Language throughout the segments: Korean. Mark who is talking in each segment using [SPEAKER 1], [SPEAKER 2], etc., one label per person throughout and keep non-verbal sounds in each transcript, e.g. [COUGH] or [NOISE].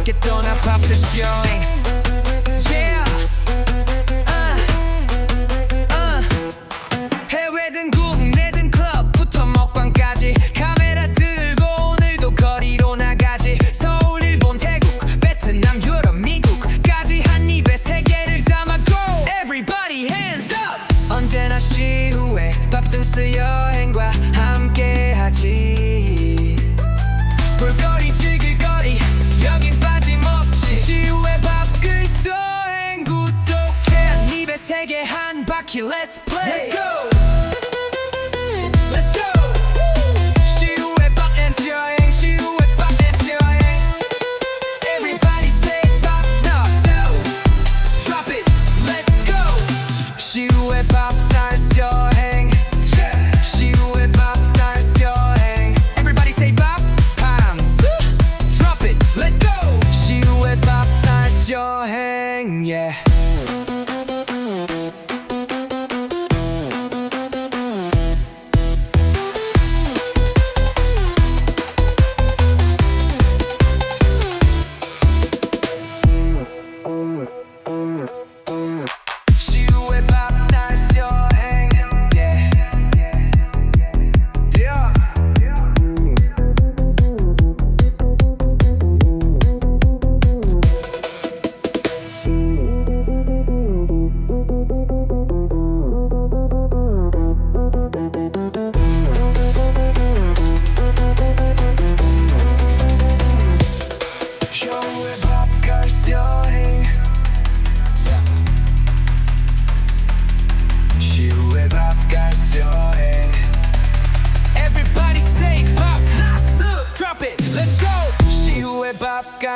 [SPEAKER 1] 함께 떠나 밥도 Let's play. Let's go.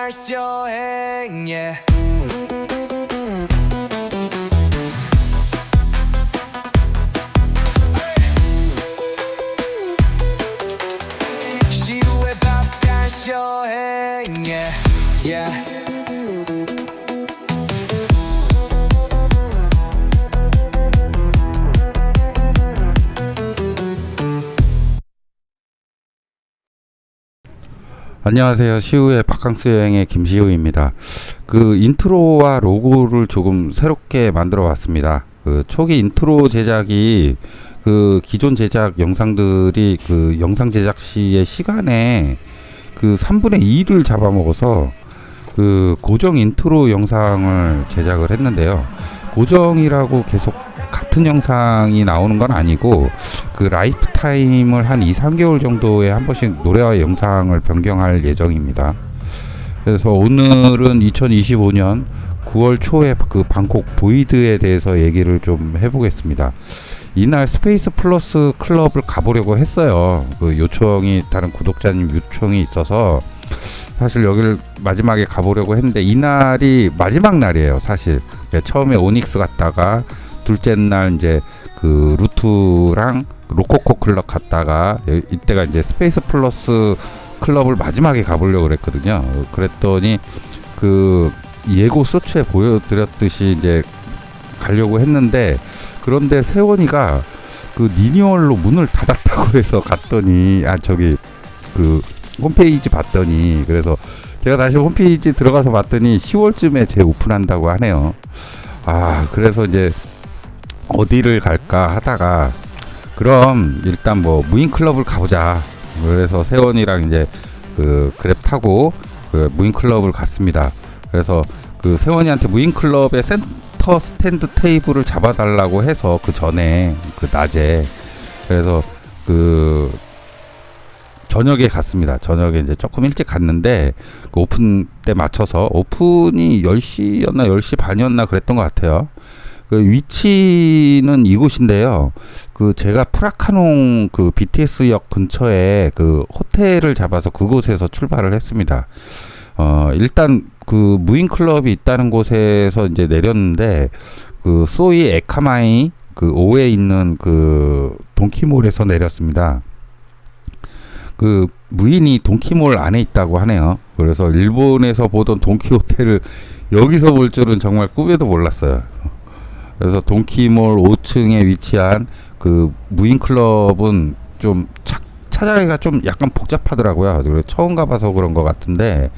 [SPEAKER 1] 밥 갈스 여행 Yeah
[SPEAKER 2] 안녕하세요. 시우의 바캉스 여행의 김시우입니다. 그 인트로와 로고를 조금 새롭게 만들어 왔습니다. 그 초기 인트로 제작이 그 기존 제작 영상들이 그 영상 제작 시의 시간에 그 3분의 2를 잡아먹어서 그 고정 인트로 영상을 제작을 했는데요. 고정이라고 계속 같은 영상이 나오는 건 아니고 그 라이프 타임을 한 2, 3개월 정도에 한 번씩 노래와 영상을 변경할 예정입니다. 그래서 오늘은 2025년 9월 초에 그 방콕 보이드에 대해서 얘기를 좀 해보겠습니다. 이날 스페이스 플러스 클럽을 가보려고 했어요. 그 요청이 다른 구독자님 요청이 있어서 사실 여기를 마지막에 가보려고 했는데 이날이 마지막 날이에요. 사실 네, 처음에 오닉스 갔다가 둘째 날 이제 그 루트랑 로코코 클럽 갔다가 여- 이때가 이제 스페이스 플러스 클럽을 마지막에 가보려고 그랬거든요. 그랬더니 그 예고 소추에 보여드렸듯이 이제 가려고 했는데 그런데 세원이가 그 리뉴얼로 문을 닫았다고 해서 갔더니 아 저기 그 홈페이지 봤더니 그래서 제가 다시 홈페이지 들어가서 봤더니 10월쯤에 재오픈한다고 하네요. 아 그래서 이제 어디를 갈까 하다가 그럼 일단 뭐 무인 클럽을 가보자. 그래서 세원이랑 이제 그 그랩 타고 그 무인 클럽을 갔습니다. 그래서 그 세원이한테 무인 클럽의 센터 스탠드 테이블을 잡아달라고 해서 그 전에 그 낮에 그래서 그 저녁에 갔습니다. 저녁에 이제 조금 일찍 갔는데 그 오픈 때 맞춰서 오픈이 10시였나 10시 반이었나 그랬던 것 같아요. 그 위치는 이곳인데요. 그 제가 프라카농 그 BTS역 근처에 그 호텔을 잡아서 그곳에서 출발을 했습니다. 어 일단 그 무인 클럽이 있다는 곳에서 이제 내렸는데 그 소이 에카마이 그 오에 있는 그 돈키몰에서 내렸습니다. 그 무인이 돈키몰 안에 있다고 하네요. 그래서 일본에서 보던 돈키 호텔을 여기서 볼 줄은 정말 꿈에도 몰랐어요. 그래서 돈키몰 5층에 위치한 그 무인 클럽은 좀 착 찾아가기가 좀 약간 복잡하더라고요. 처음 가봐서 그런 것 같은데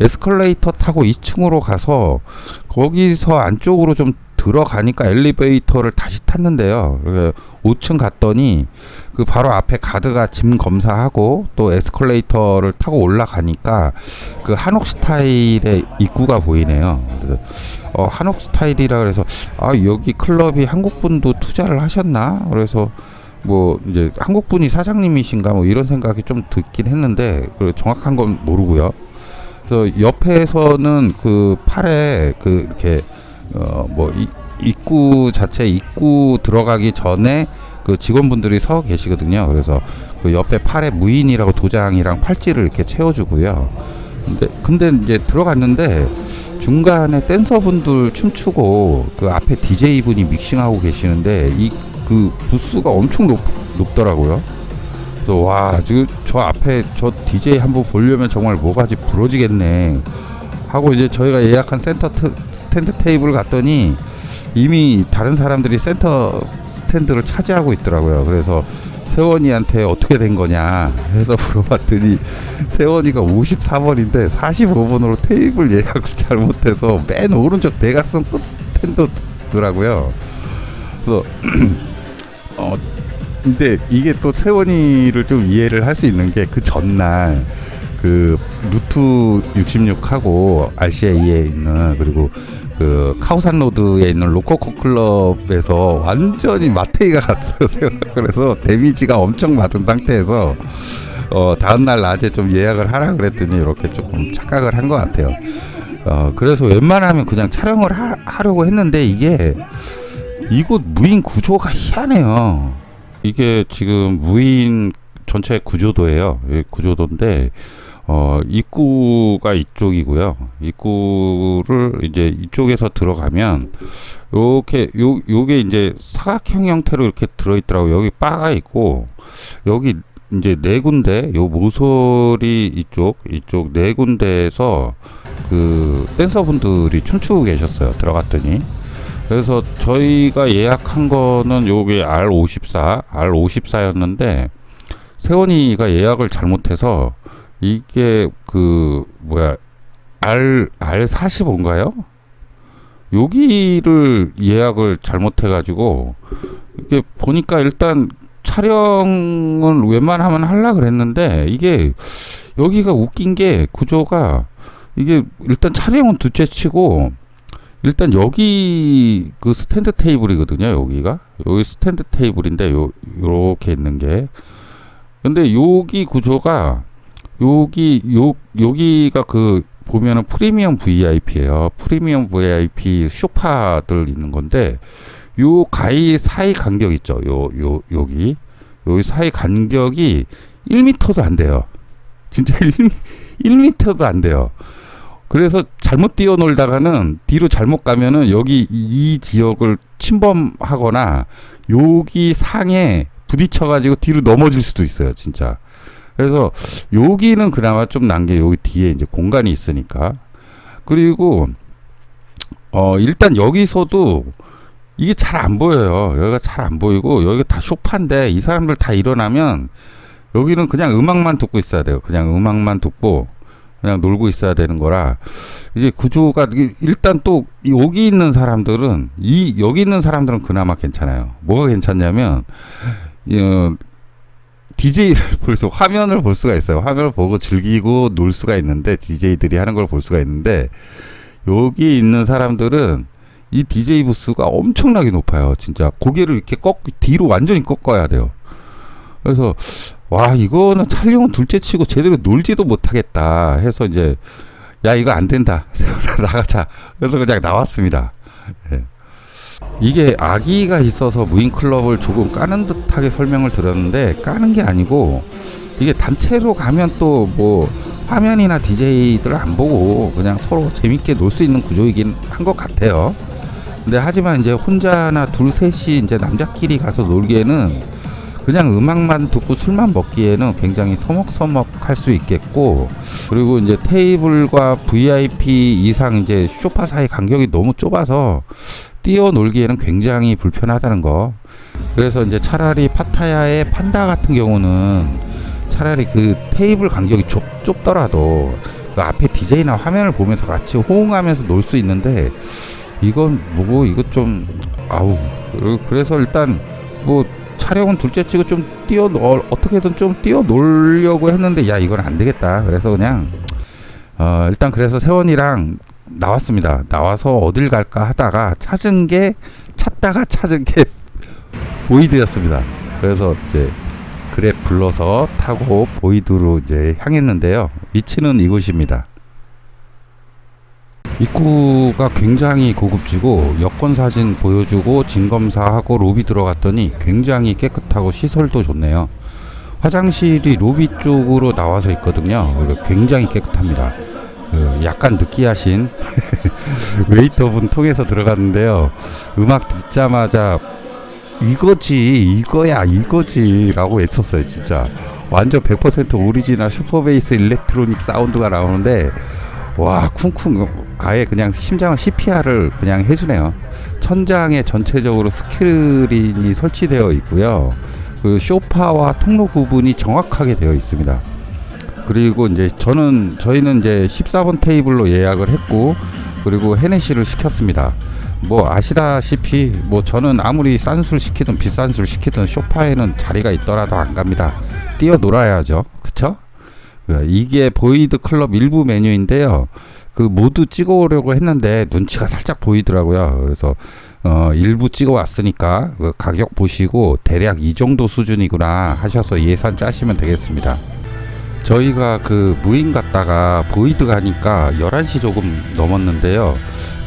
[SPEAKER 2] 에스컬레이터 타고 2층으로 가서 거기서 안쪽으로 좀 들어가니까 엘리베이터를 다시 탔는데요. 그래서 5층 갔더니 그 바로 앞에 가드가 짐 검사하고 또 에스컬레이터를 타고 올라가니까 그 한옥 스타일의 입구가 보이네요. 그래서 어, 한옥 스타일이라 그래서 아 여기 클럽이 한국 분도 투자를 하셨나? 그래서 뭐 이제 한국 분이 사장님이신가 뭐 이런 생각이 좀 듣긴 했는데 그 정확한 건 모르고요. 그래서 옆에서는 그 팔에 그 이렇게 어뭐 입구 자체 입구 들어가기 전에 그 직원분들이 서 계시거든요. 그래서 그 옆에 팔에 무인이라고 도장이랑 팔찌를 이렇게 채워주고요. 근데 근데 이제 들어갔는데 중간에 댄서분들 춤추고 그 앞에 DJ 분이 믹싱하고 계시는데 이 그 부스가 엄청 높, 높더라고요. 그래서 와 지금 저 앞에 저 DJ 한번 보려면 정말 뭐가지 부러지겠네 하고 이제 저희가 예약한 센터 트, 스탠드 테이블 갔더니 이미 다른 사람들이 센터 스탠드를 차지하고 있더라고요. 그래서 세원이한테 어떻게 된 거냐 해서 [LAUGHS] 물어봤더니 세원이가 54번인데 45번으로 테이블 예약을 잘못해서 맨 오른쪽 대각선 끝 스탠드더라고요. 그래서 [CLEARS THROAT] 어 근데 이게 또 세원이를 좀 이해를 할 수 있는 게 그 전날 그 루트 66하고 RCA에 있는 그리고 그 카오산 로드에 있는 로코코 클럽에서 완전히 마테이가 갔어요. [LAUGHS] 그래서 데미지가 엄청 맞은 상태에서 어 다음 날 낮에 좀 예약을 하라 그랬더니 이렇게 조금 착각을 한 것 같아요. 어 그래서 웬만하면 그냥 촬영을 하, 하려고 했는데 이게 이곳 무인 구조가 희한해요. 이게 지금 무인 전체 구조도예요. 이 구조도인데 어 입구가 이쪽이고요. 입구를 이제 이쪽에서 들어가면 요렇게 요 요게 이제 사각형 형태로 이렇게 들어 있더라고. 요 여기 바가 있고 여기 이제 네 군데 요 모서리 이쪽 이쪽 네 군데에서 그 댄서분들이 춤추고 계셨어요. 들어갔더니 그래서 저희가 예약한 거는 요게 R54, R54였는데 세원이가 예약을 잘못해서 이게 그 뭐야 R R45인가요? 여기를 예약을 잘못해 가지고 이게 보니까 일단 촬영은 웬만하면 하려 그랬는데 이게 여기가 웃긴 게 구조가 이게 일단 촬영은 둘째 치고 일단 여기 그 스탠드 테이블이거든요. 여기가 여기 스탠드 테이블인데 요 요렇게 있는 게 근데 여기 구조가 여기 요 여기가 그 보면은 프리미엄 VIP예요. 프리미엄 VIP 쇼파들 있는 건데 요 가이 사이 간격 있죠. 요 요 여기 여기 사이 간격이 1m도 안 돼요. 진짜 1, 1m도 안 돼요. 그래서 잘못 뛰어놀다가는 뒤로 잘못 가면은 여기 이 지역을 침범하거나 여기 상에 부딪혀가지고 뒤로 넘어질 수도 있어요, 진짜. 그래서 여기는 그나마 좀 난 게 여기 뒤에 이제 공간이 있으니까. 그리고 어 일단 여기서도 이게 잘 안 보여요. 여기가 잘 안 보이고 여기가 다 쇼파인데 이 사람들 다 일어나면 여기는 그냥 음악만 듣고 있어야 돼요. 그냥 음악만 듣고 그냥 놀고 있어야 되는 거라 이게 구조가 일단 또 여기 있는 사람들은 이 여기 있는 사람들은 그나마 괜찮아요. 뭐가 괜찮냐면 어, DJ를 볼 수, 화면을 볼 수가 있어요. 화면을 보고 즐기고 놀 수가 있는데, DJ들이 하는 걸 볼 수가 있는데, 여기 있는 사람들은 이 DJ 부스가 엄청나게 높아요. 진짜 고개를 이렇게 꺾, 뒤로 완전히 꺾어야 돼요. 그래서, 와, 이거는 촬영은 둘째 치고 제대로 놀지도 못하겠다 해서 이제, 야, 이거 안 된다. [LAUGHS] 나가자. 그래서 그냥 나왔습니다. 예. 이게 아기가 있어서 무인 클럽을 조금 까는 듯하게 설명을 들었는데 까는 게 아니고 이게 단체로 가면 또 뭐 화면이나 DJ들 안 보고 그냥 서로 재밌게 놀 수 있는 구조이긴 한 것 같아요. 근데 하지만 이제 혼자나 둘 셋이 이제 남자끼리 가서 놀기에는 그냥 음악만 듣고 술만 먹기에는 굉장히 서먹서먹할 수 있겠고 그리고 이제 테이블과 VIP 이상 이제 쇼파 사이 간격이 너무 좁아서 뛰어놀기에는 굉장히 불편하다는 거. 그래서 이제 차라리 파타야의 판다 같은 경우는 차라리 그 테이블 간격이 좁, 좁더라도 그 앞에 디제이나 화면을 보면서 같이 호응하면서 놀 수 있는데 이건 뭐고 이거 좀 아우 그- 그래서 일단 뭐 촬영은 둘째 치고 좀 뛰어 어, 어떻게든 좀 뛰어 놀려고 했는데 야 이건 안 되겠다 그래서 그냥 어 일단 그래서 세원이랑 나왔습니다 나와서 어딜 갈까 하다가 찾은 게 찾다가 찾은 게 [LAUGHS] 보이드였습니다 그래서 이제 그랩 불러서 타고 보이드로 이제 향했는데요 위치는 이곳입니다 입구가 굉장히 고급지고 여권 사진 보여주고 진 검사하고 로비 들어갔더니 굉장히 깨끗하고 시설도 좋네요. 화장실이 로비 쪽으로 나와서 있거든요. 굉장히 깨끗합니다. 그 약간 느끼하신 [LAUGHS] 웨이터분 통해서 들어갔는데요. 음악 듣자마자 이거지, 이거야, 이거지라고 외쳤어요, 진짜. 완전 100% 오리지널 슈퍼베이스 일렉트로닉 사운드가 나오는데 와 쿵쿵 아예 그냥 심장을 CPR을 그냥 해주네요. 천장에 전체적으로 스크린이 설치되어 있고요. 그 쇼파와 통로 구분이 정확하게 되어 있습니다. 그리고 이제 저는 저희는 이제 14번 테이블로 예약을 했고 그리고 헤네시를 시켰습니다. 뭐 아시다시피 뭐 저는 아무리 싼 술 시키든 비싼 술 시키든 쇼파에는 자리가 있더라도 안 갑니다. 뛰어 놀아야죠. 그쵸? 그 이게 보이드 클럽 일부 메뉴인데요. 그 모두 찍어오려고 했는데 눈치가 살짝 보이더라고요. 그래서 어 일부 찍어 왔으니까 그 가격 보시고 대략 이 정도 수준이구나 하셔서 예산 짜시면 되겠습니다. 저희가 그 무인 갔다가 보이드 가니까 11시 조금 넘었는데요.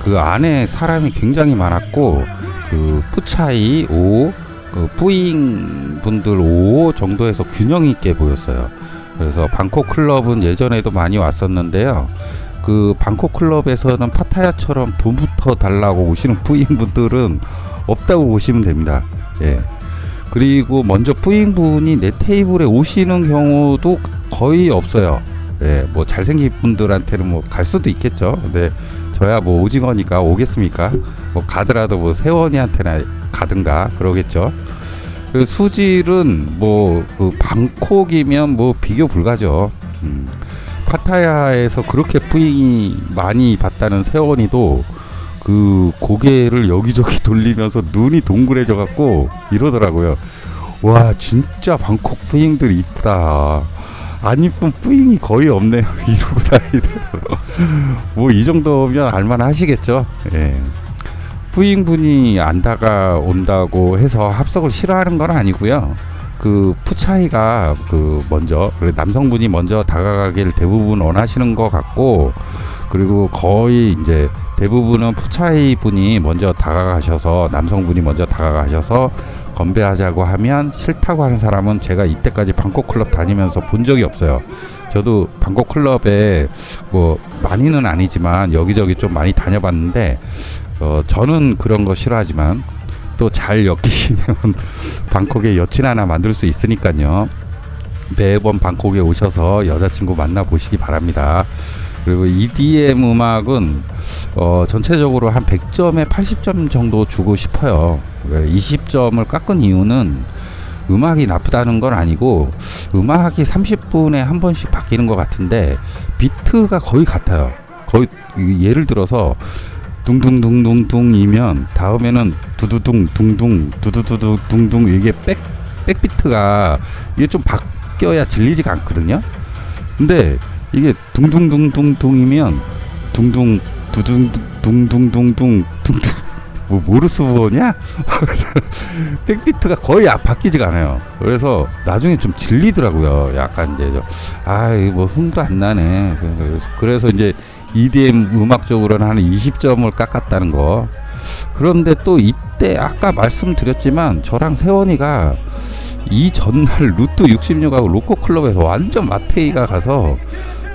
[SPEAKER 2] 그 안에 사람이 굉장히 많았고 그 푸차이 5, 그 뿌잉 분들 5 정도에서 균형 있게 보였어요. 그래서 방콕 클럽은 예전에도 많이 왔었는데요. 그 방콕 클럽에서는 파타야처럼 돈부터 달라고 오시는 [LAUGHS] 뿌잉 분들은 없다고 보시면 됩니다. 예. 그리고 먼저 뿌잉 분이 내 테이블에 오시는 경우도 거의 없어요. 예, 뭐 잘생긴 분들한테는 뭐 갈 수도 있겠죠. 근데 저야 뭐 오징어니까 오겠습니까? 뭐 가더라도 뭐 세원이한테나 가든가 그러겠죠. 그 수질은 뭐 그 방콕이면 뭐 비교 불가죠. 음. 파타야에서 그렇게 뿌잉이 많이 봤다는 세원이도 그 고개를 여기저기 [LAUGHS] 돌리면서 눈이 동그래져 갖고 이러더라고요. 와 진짜 방콕 뿌잉들 이쁘다. 안 이쁜 뿌잉이 거의 없네요. [LAUGHS] 이러고 다니더라고요. 뭐이 정도면 알만 하시겠죠. 예. 뿌잉 분이 안 다가온다고 해서 합석을 싫어하는 건 아니고요. 그 푸차이가 그 먼저 남성분이 먼저 다가가길 대부분 원하시는 것 같고 그리고 거의 이제 대부분은 푸차이 분이 먼저 다가가셔서 남성분이 먼저 다가가셔서 건배하자고 하면 싫다고 하는 사람은 제가 이때까지 방콕 클럽 다니면서 본 적이 없어요. 저도 방콕 클럽에 뭐 많이는 아니지만 여기저기 좀 많이 다녀봤는데 어 저는 그런 거 싫어하지만 또 잘 엮이시면 [LAUGHS] 방콕에 여친 하나 만들 수 있으니까요. 매번 방콕에 오셔서 여자친구 만나 보시기 바랍니다. 그리고 EDM 음악은 어, 전체적으로 한 100점에 80점 정도 주고 싶어요. 왜 20점을 깎은 이유는 음악이 나쁘다는 건 아니고 음악이 30분에 한 번씩 바뀌는 것 같은데 비트가 거의 같아요. 거의 이- 예를 들어서 둥둥둥둥둥이면 다음에는 두두둥 둥둥 두두두두 둥둥 이게 백 백비트가 이게 좀 바뀌어야 질리지가 않거든요. 근데 이게 둥둥둥둥둥이면 둥둥 두둥 둥둥둥둥 둥둥 뭐 모르스보냐? 백비트가 [LAUGHS] 거의 아- 바뀌지가 않아요. 그래서 나중에 좀 질리더라고요. 약간 이제 아뭐 흥도 안 나네. 그래서, 이제 EDM 음악적으로는 한 20점을 깎았다는 거. 그런데 또 이때 아까 말씀드렸지만 저랑 세원이가 이 전날 루트 66하고 로코 클럽에서 완전 마테이가 가서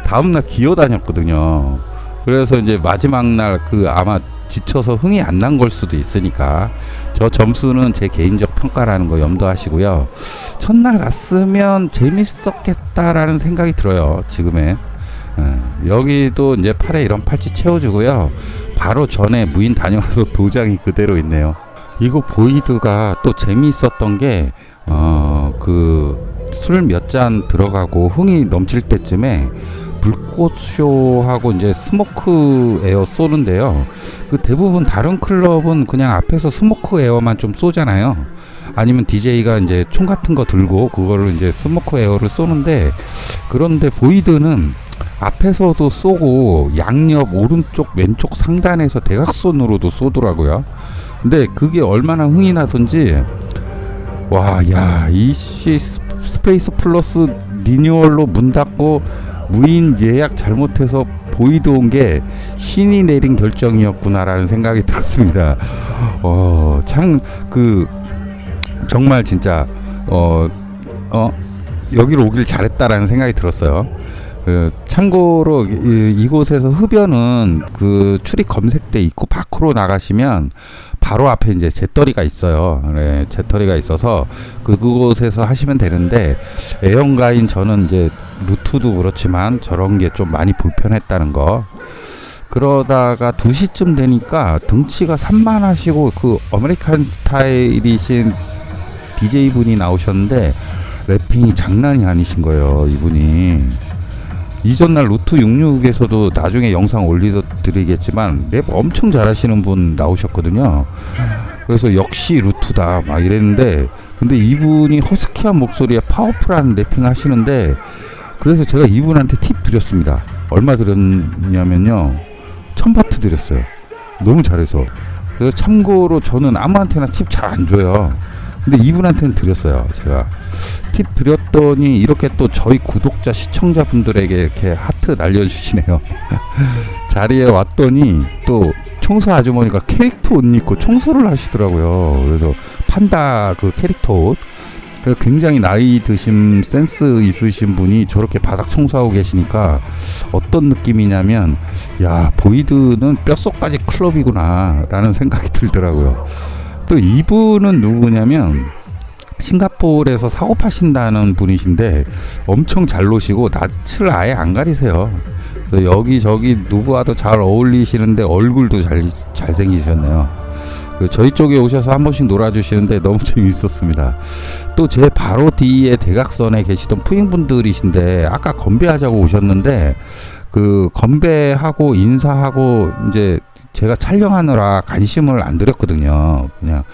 [SPEAKER 2] 다음날 기어 다녔거든요. 그래서 이제 마지막 날 그 아마 지쳐서 흥이 안 난 걸 수도 있으니까 저 점수는 제 개인적 평가라는 거 염두하시고요. 첫날 갔으면 재밌었겠다라는 생각이 들어요. 지금에 예, 여기도 이제 팔에 이런 팔찌 채워주고요. 바로 전에 무인 다녀와서 [LAUGHS] 도장이 그대로 있네요. 이거 보이드가 또 재미있었던 게 어 그 술 몇 잔 들어가고 흥이 넘칠 때쯤에 불꽃쇼하고 이제 스모크 에어 쏘는데요. 그 대부분 다른 클럽은 그냥 앞에서 스모크 에어만 좀 쏘잖아요. 아니면 DJ가 이제 총 같은 거 들고 그거를 이제 스모크 에어를 쏘는데 그런데 보이드는 앞에서도 쏘고 양옆 오른쪽 왼쪽 상단에서 대각선으로도 쏘더라고요. 근데 그게 얼마나 흥이 나던지 와, 야, 이씨 스페이스 플러스 리뉴얼로 문 닫고 무인 예약 잘못해서 보이드 온 게 신이 내린 결정이었구나라는 생각이 들었습니다. 어, 참 그 정말 진짜 어, 어 여기로 오길 잘했다라는 생각이 들었어요. 그 참고로 이, 이곳에서 흡연은 그 출입 검색대 입구 밖으로 나가시면 바로 앞에 이제 재떨이가 있어요. 네, 재떨이가 있어서 그 그곳에서 하시면 되는데 애연가인 저는 이제 루트도 그렇지만 저런 게 좀 많이 불편했다는 거. 그러다가 2시쯤 되니까 등치가 산만하시고 그 아메리칸 스타일이신 DJ 분이 나오셨는데 래핑이 장난이 아니신 거예요, 이분이. 이전날 루트 66에서도 나중에 영상 올려드리겠지만 랩 엄청 잘하시는 분 나오셨거든요. 그래서 역시 루트다 막 이랬는데 근데 이분이 허스키한 목소리에 파워풀한 래핑 하시는데 그래서 제가 이분한테 팁 드렸습니다. 얼마 드렸냐면요. 천바트 드렸어요. 너무 잘해서. 그래서 참고로 저는 아무한테나 팁 잘 안 줘요. 근데 이분한테는 드렸어요. 제가 팁 드렸더니 이렇게 또 저희 구독자 시청자분들에게 이렇게 하트 날려주시네요. [LAUGHS] 자리에 왔더니 또 청소 아주머니가 캐릭터 옷 입고 청소를 하시더라고요. 그래서 판다 그 캐릭터 옷. 그래서 굉장히 나이 드신 센스 있으신 분이 저렇게 바닥 청소하고 계시니까 어떤 느낌이냐면 야 보이드는 뼛속까지 클럽이구나 라는 생각이 들더라고요. 또 이분은 누구냐면 싱가포르에서 사업하신다는 분이신데 엄청 잘 노시고 낯을 아예 안 가리세요. 여기저기 누구와도 잘 어울리시는데 얼굴도 잘 잘생기셨네요. 그 저희 쪽에 오셔서 한 번씩 놀아주시는데 너무 [LAUGHS] 재밌었습니다. 또 제 바로 뒤에 대각선에 계시던 푸잉분들이신데 아까 건배하자고 오셨는데 그 건배하고 인사하고 이제 제가 촬영하느라 관심을 안 드렸거든요. 그냥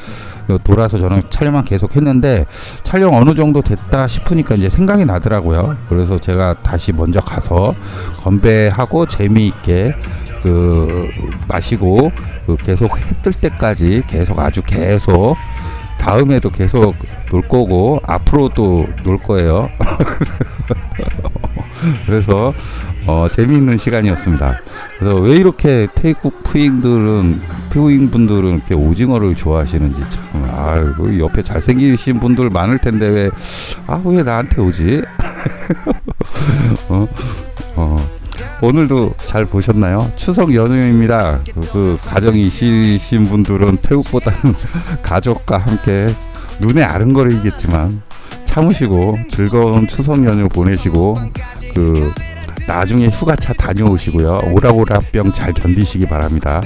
[SPEAKER 2] 돌아서 저는 촬영만 계속 했는데 촬영 어느 정도 됐다 싶으니까 이제 생각이 나더라고요. 그래서 제가 다시 먼저 가서 건배하고 재미있게 그 마시고 그 계속 해 뜰 때까지 계속 아주 계속 다음에도 계속 놀 거고 앞으로도 놀 거예요. [LAUGHS] 그래서 어, 재미있는 시간이었습니다. 그래서 왜 이렇게 태국 푸잉들은 푸잉 분들은 이렇게 오징어를 좋아하시는지 참 아이고 옆에 잘생기신 분들 많을 텐데 왜 아왜 나한테 오지? [LAUGHS] 어, 어. 오늘도 잘 보셨나요? 추석 연휴입니다. 그, 그 가정이신 분들은 태국보다는 [LAUGHS] 가족과 함께 눈에 아른거리겠지만 참으시고 즐거운 추석 연휴 보내시고 그 나중에 휴가차 다녀오시고요. 오락오락병 잘 견디시기 바랍니다.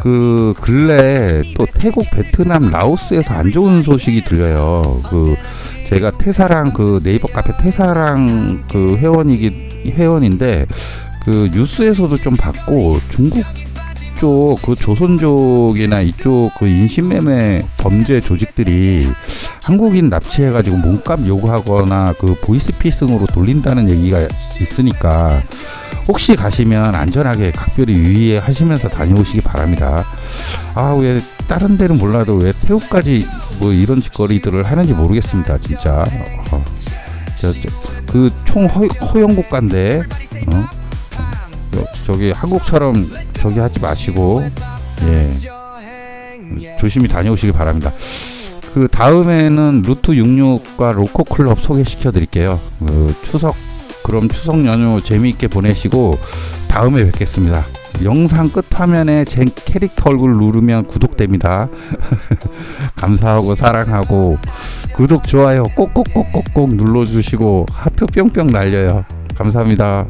[SPEAKER 2] 그 근래 또 태국, 베트남, 라오스에서 안 좋은 소식이 들려요. 그 제가 태사랑 그 네이버 카페 태사랑 그 회원이기 회원인데 그 뉴스에서도 좀 봤고 중국 쪽 그 조선족이나 이쪽 그 인신매매 범죄 조직들이 한국인 납치해가지고 몸값 요구하거나 그 보이스피싱으로 돌린다는 얘기가 있으니까 혹시 가시면 안전하게 각별히 유의하시면서 다녀오시기 바랍니다. 아 왜 다른 데는 몰라도 왜 태국까지 뭐 이런 짓거리들을 하는지 모르겠습니다. 진짜. 어. 그총 허용 국가인데 어? 저기 한국처럼 저기 하지 마시고 예 조심히 다녀오시기 바랍니다. 그 다음에는 루트 66과 로코 클럽 소개시켜 드릴게요. 그 추석 그럼 추석 연휴 재미있게 보내시고 다음에 뵙겠습니다. 영상 끝 화면에 제 캐릭터 얼굴 누르면 구독됩니다. [LAUGHS] 감사하고 사랑하고 구독 좋아요 꼭꼭꼭꼭꼭 눌러주시고 하트 뿅뿅 날려요. 감사합니다.